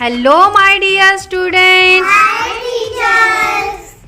Hello, my dear students.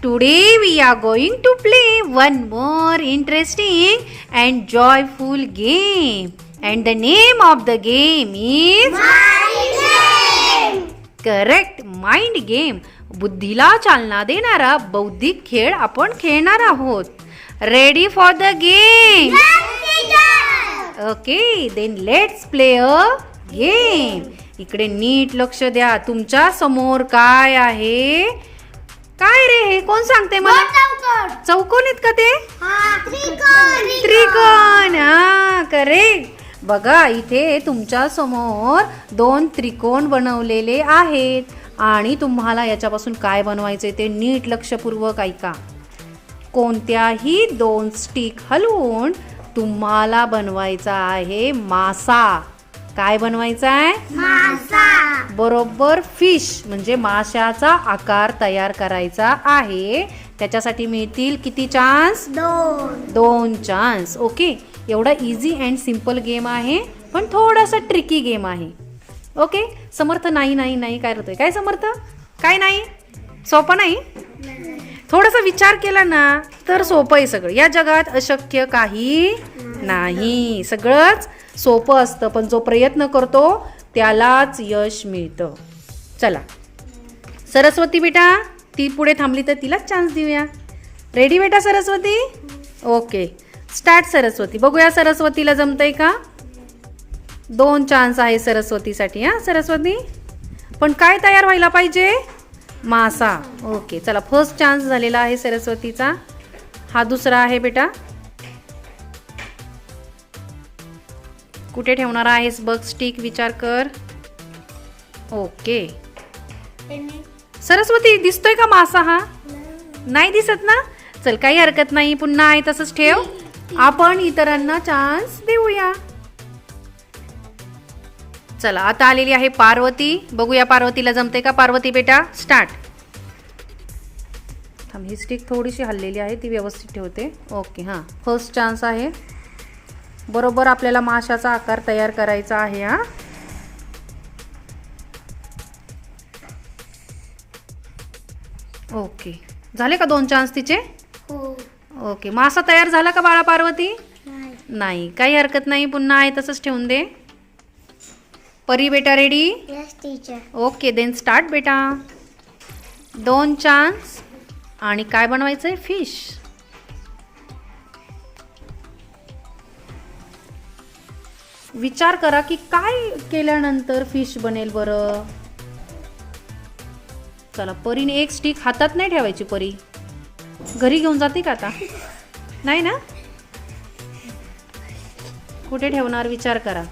Today we are going to play one more interesting and joyful game. And the name of the game is correct mind game बुद्धीला चालना देणारा बौद्धिक खेळ आपण खेळणार आहोत ready for the game okay then let's play a game इकडे नीट लक्ष द्या. तुमच्यासमोर काय आहे? काय रे हे? कोण सांगते मला? चौकोन आहेत का ते? त्रिकोण. हा करेक्ट बघा इथे तुमच्यासमोर दोन त्रिकोण बनवलेले आहेत. आणि तुम्हाला याच्यापासून काय बनवायचे ते नीट लक्षपूर्वक ऐका. कोणत्याही दोन स्टिक हलवून तुम्हाला बनवायचा आहे मासा. काय बनवायचा आहे बरोबर फिश. म्हणजे माशाचा आकार तयार करायचा आहे. त्याच्यासाठी मिळतील किती चान्स दोन. चान्स ओके एवढा इझी अँड सिंपल गेम आहे पण थोडासा ट्रिकी गेम आहे. ओके समर्थ नाही नाही नाही काय होतंय काय समर्थ? काय नाही? सोपं नाही. थोडासा विचार केला ना तर सोपं आहे सगळं. या जगात अशक्य काही नाही. सगळंच सोपं असतं पण जो प्रयत्न करतो त्यालाच यश मिळतं. चला. सरस्वती बेटा ती पुढे थांबली तर तिलाच चान्स देऊया. रेडी बेटा सरस्वती? Okay start Saraswati. बघूया सरस्वतीला जमतंय का? दोन चान्स आहे सरस्वतीसाठी हां सरस्वती? पण काय तयार व्हायला पाहिजे? मासा. ओके चला फर्स्ट चान्स झालेला आहे सरस्वतीचा. हा दुसरा आहे बेटा. कुठे ठेवणार आहेस बघ स्टिक विचार कर. ओके. सरस्वती दिसतोय का मासा हा? नाही. दिसत ना? चल काही हरकत नाही पुन्हा आहे तसंच ठेव. आपण इतरांना चान्स देऊया. चला आता आलेली आहे पार्वती. बघूया पार्वतीला जमते का? पार्वती बेटा स्टार्ट थांब ही स्टिक थोडीशी हल्लेली आहे ती व्यवस्थित ठेवते. ओके हां. फर्स्ट चान्स आहे. बरोबर आपल्याला माशाचा आकार तयार करायचा आहे हा. ओके झाले का दोन चान्स तिचे? ओके मासा तयार झाला का बाळा पार्वती? नाही. काही हरकत नाही पुन्हा आहे तसंच ठेवून दे. परी बेटा रेडी ओके देन स्टार्ट बेटा. दोन चान्स आणि काय बनवायचं आहे फिश विचार करा की काय केल्यानंतर फिश बनेल बरं? चला परीने एक स्टिक हातात नाही ठेवायची परी. घरी घेऊन जाते का आता? नाही ना? कुठे ठेवणार? विचार करा.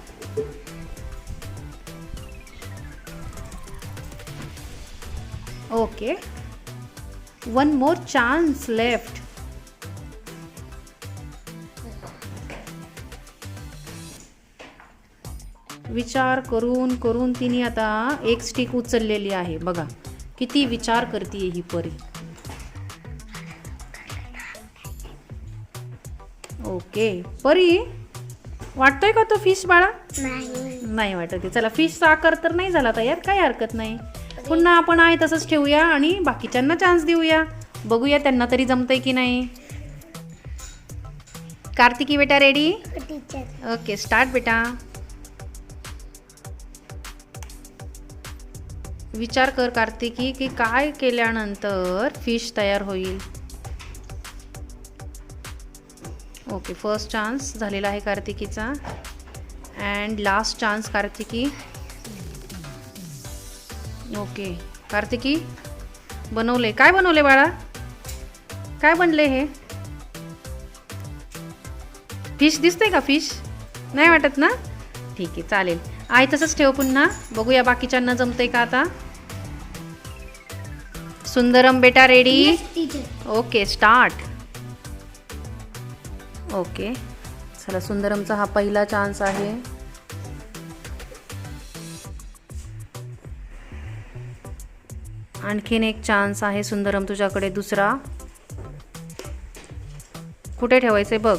Okay one more chance left विचार करून करून तिने आता एक स्टिक उचललेली आहे. बघा किती विचार करते ही परी. ओके परी वाटतोय का तो फिश बाळा? नाही. वाटत. चला फिशचा आकार तर नाही झाला तयार? काही हरकत नाही. पुन्हा आपण आहे तसंच ठेवूया आणि बाकीच्यांना चान्स देऊया. बघूया त्यांना तरी जमतंय की नाही. कार्तिकी बेटा रेडी ओके स्टार्ट बेटा. विचार कर कार्तिकी की काय केल्यानंतर फिश तयार होईल. ओके फर्स्ट चान्स झालेला आहे कार्तिकीचा. And last chance Kartiki. Okay. Kartiki बनवले. काय बनवले बाळा? काय बनले हे? फिश दिसतंय का फिश? नाही वाटत ना? ठीक आहे चालेल. आहे तसंच ठेव पुन्हा. बघूया बाकीच्यांना जमतंय का आता. सुंदरम बेटा रेडी ओके स्टार्ट ओके. चला सुंदरमचा हा पहिला चान्स आहे. आणखीन एक चान्स आहे सुंदरम तुझ्याकडे दुसरा. कुठे ठेवायचं आहे बघ.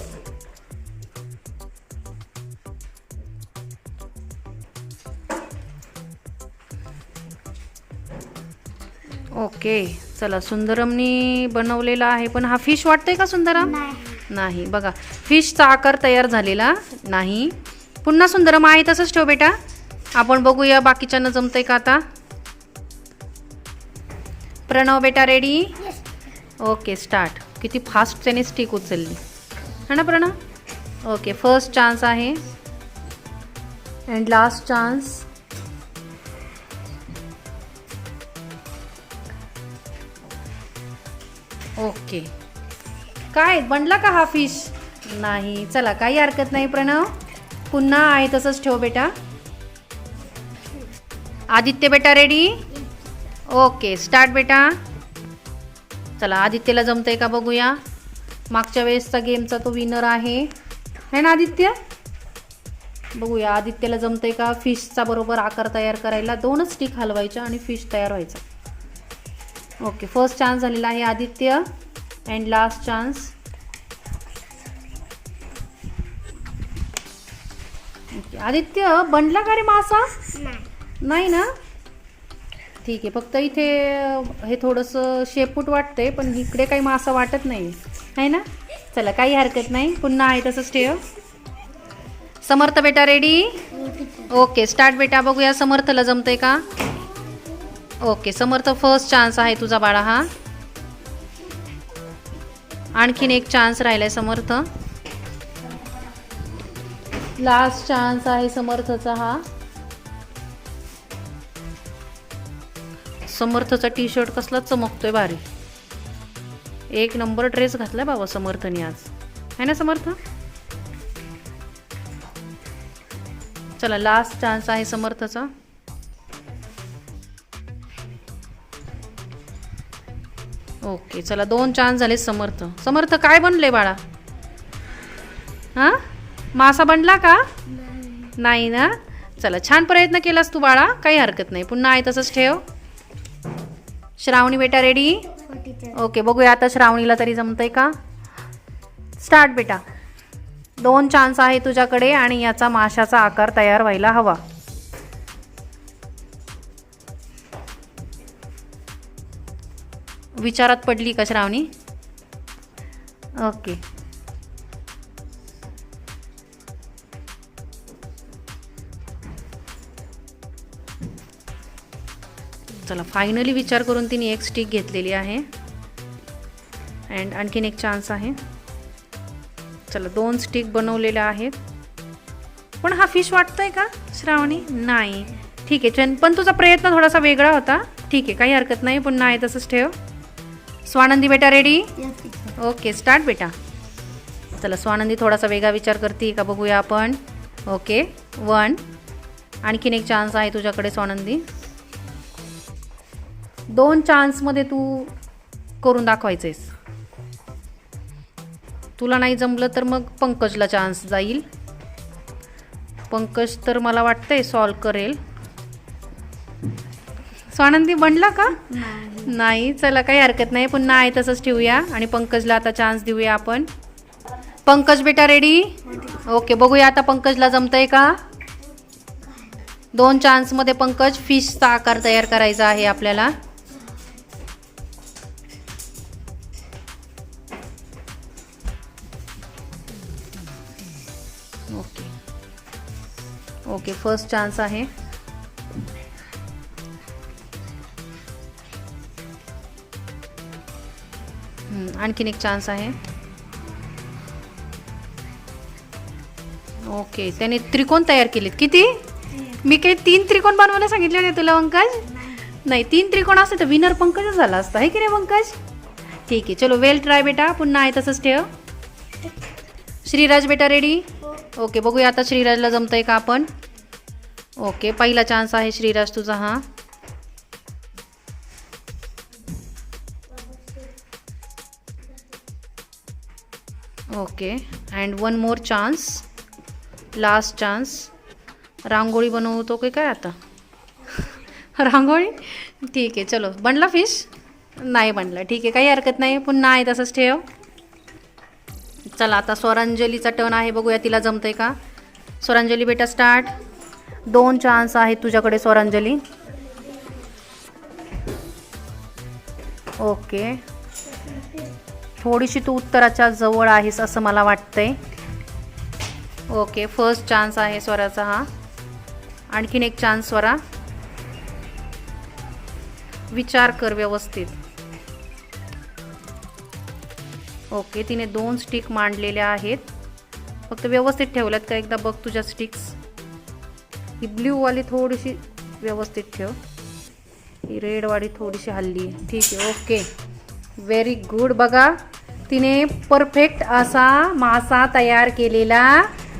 ओके चला सुंदरमनी बनवलेला आहे पण हा फिश वाटतोय का सुंदरम? नाही. बघा फिशचा आकार तयार झालेला नाही. पुन्हा सुंदरम आहे तसंच ठेव बेटा. आपण बघूया बाकीच्यांना जमतंय का आता. प्रणव बेटा रेडी ओके स्टार्ट किती फास्ट त्याने स्टिक उचलली. है ना प्रणव? ओके फर्स्ट चान्स आहे. अँड लास्ट चान्स ओके काय बनला का हा फिश नाही. चला काही हरकत नाही प्रणव. पुन्हा आहे तसंच ठेव बेटा. आदित्य बेटा रेडी ओके स्टार्ट बेटा. चला आदित्यला जमतंय का बघूया. मागच्या वेळेसचा गेमचा तो विनर आहे. है ना आदित्य? बघूया आदित्यला जमतंय का फिशचा बरोबर आकार तयार करायला? दोनच स्टिक हलवायच्या आणि फिश तयार व्हायचा. ओके फर्स्ट चान्स झालेला आहे Aditya. And last chance okay Aditya बनला का रे मासा? नाही. नाही ना? ठीक आहे. फक्त इथे हे थोडंसं शेपूट वाटतंय पण इकडे काही मासा वाटत नाही. आहे ना? चला काही हरकत नाही. पुन्हा आहे तसंच ठेव समर्थ बेटा रेडी ओके स्टार्ट बेटा. बघूया समर्थला जमतंय का? ओके समर्थ फर्स्ट चान्स आहे तुझा बाळा हा. आणखीन एक चान्स राहिलाय समर्थ. लास्ट चान्स आहे समर्थचा हा. समर्थचा टी शर्ट कसला चमकतोय भारी. एक नंबर ड्रेस घातलाय बाबा समर्थने आज. है ना समर्थ? चला लास्ट चान्स आहे समर्थचा. ओके चला दोन चान्स झाले समर्थ. समर्थ काय बनले बाळा? हां? मासा बनला का? नाही ना? चला छान प्रयत्न केलास तू बाळा काही हरकत नाही. पुन्हा आहे तसंच ठेव. श्रावणी बेटा रेडी ओके बघूया आता श्रावणीला तरी जमतंय का? स्टार्ट बेटा. दोन चान्स आहे तुझ्याकडे आणि याचा माशाचा आकार तयार व्हायला हवा. विचारात पडली का श्रावणी? ओके चला फायनली विचार करून तिने एक स्टिक घेतलेली आहे. अँड आणखीन एक चान्स आहे. चला दोन स्टिक बनवलेल्या आहेत. पण हा फिश वाटतोय का श्रावणी? नाही. ठीक आहे चन पण तुझा प्रयत्न थोडासा वेगळा होता. ठीक आहे काही हरकत नाही पुन्हा आहे तसंच ठेव. स्वानंदी बेटा रेडी ओके स्टार्ट बेटा. चला स्वानंदी थोडासा वेगळा विचार करते का बघूया आपण. ओके वन आणखीन एक चान्स आहे तुझ्याकडे स्वानंदी. दोन चान्समध्ये तू करून दाखवायचंयस तुला नाही जमलं तर मग पंकजला चान्स जाईल. पंकज तर मला वाटतंय सॉल्व करेल. स्वानंदी बनला का? नाही. चला काही हरकत नाही पुन्हा आहे तसंच ठेवूया आणि पंकजला आता चान्स देऊया आपण. पंकज बेटा रेडी ओके बघूया आता पंकजला जमतंय का? दोन चान्समध्ये पंकज फिशचा आकार तयार करायचा आहे आपल्याला. ओके. ओके फर्स्ट चान्स आहे. आणखीन एक चान्स आहे. ओके त्याने त्रिकोण तयार केलेत. किती? मी काही तीन त्रिकोण बनवायला सांगितले होते तुला पंकज? नाही तीन त्रिकोण असते तर विनर पंकजच झाला असता आहे की नाही पंकज? ठीक आहे चलो वेल ट्राय बेटा पुन्हा आहे तसंच ठेव. श्रीराज बेटा रेडी ओके बघूया आता श्रीराजला जमतंय का आपण? ओके पहिला चान्स आहे श्रीराज तुझा हा. Okay and one more chance last chance rangoli बनवतो की काय आता? रांगोळी? ठीक आहे चलो. बनला फिश नाही बनला. ठीक आहे काही हरकत नाही. पुन्हा आहे तसंच ठेव. चला आता स्वरांजलीचा टर्न आहे बघूया तिला जमतंय का? स्वरांजली बेटा स्टार्ट दोन चान्स आहेत तुझ्याकडे स्वरांजली. ओके थोडीशी तू उत्तराच्या जवळ आहेस असं मला वाटतंय. ओके फर्स्ट चान्स आहे स्वराचा हा. आणखीन एक चान्स स्वरा. विचार कर व्यवस्थित. ओके तिने दोन स्टिक मांडलेल्या आहेत. फक्त व्यवस्थित ठेवल्यात का? एकदा बघ तुझ्या स्टिक्स. ही ब्ल्यूवाली थोडीशी व्यवस्थित ठेव. ही रेडवाली थोडीशी हल्ली आहे. ठीक आहे ओके. व्हेरी गुड बघा तिने परफेक्ट असा मासा तयार केलेला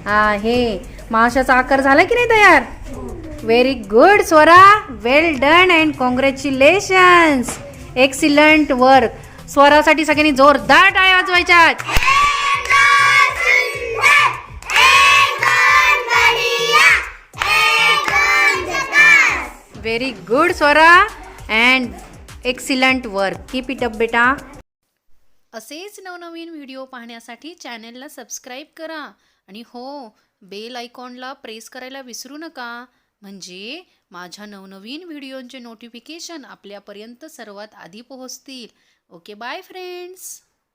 आहे. माशाचा आकार झाला की नाही तयार? Very good Swara. Well done and congratulations excellent work स्वरासाठी सगळ्यांनी जोरदार टाळ्या वाजवायच्या very good Swara. And excellent work keep it up बेटा. असेच नवनवीन व्हिडिओ पाहण्यासाठी चॅनलला सबस्क्राईब करा आणि हो बेल आयकॉनला प्रेस करायला विसरू नका. म्हणजे माझ्या नवनवीन व्हिडिओंचे नोटिफिकेशन आपल्यापर्यंत सर्वात आधी पोहोचतील. Okay, bye friends.